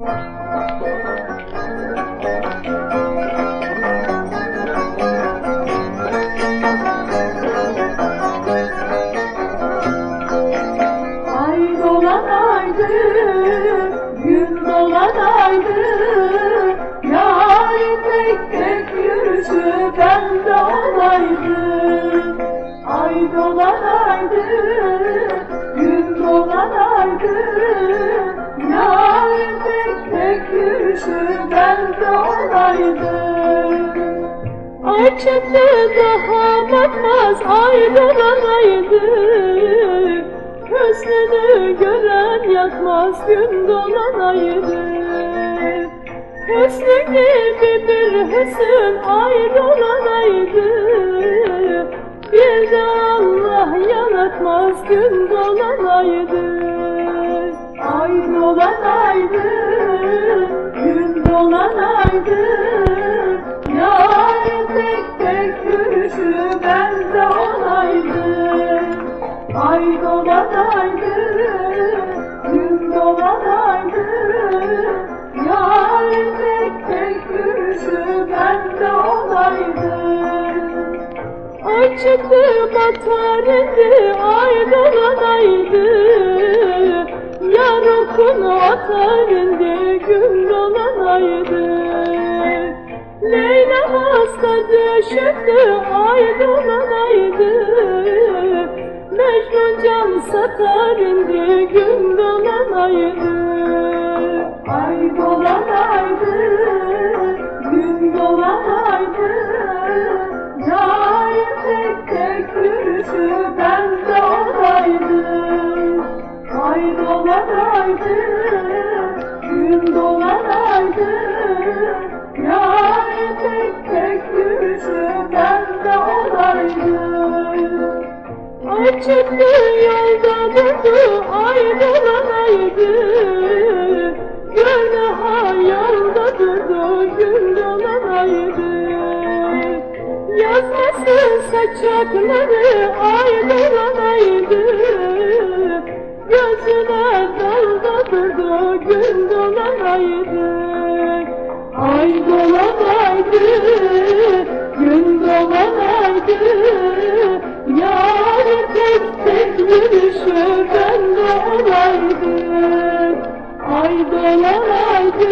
Ay dolanaydı, gün dolanaydı tek yürüyüşü bende olaydı Ay çıktı daha bakmaz ayrılanaydı. Hüsnünü gören yakmaz gün dolanaydı. Hüsnü gibi bir hüsn ayrılanaydı. Bir de Allah yaratmaz gün dolanaydı. Ay dolanaydı, yürüyüşü bende olaydı Ay dolanaydı, gün dolanaydı Yarın tek tek yürüyüşü bende olaydı. Ay çıktı batar ay dolanaydı Yar okunu atar gün dolanaydı Leyla hasta düşüktü ay dolanaydı Mecnun can satar indi gün dolanaydı Ay dolanaydı, çıktı yolda durdu ay dolanaydı Gönlü hayalda durdu gün dolanaydı Yazmasın saçakları ay dolanaydı Gözüne dalda durdu gün dolanaydı Ay dolanaydı, gün dolanaydı Yarın tek tek yürüyüşü bende olaydı Ay dolanaydı,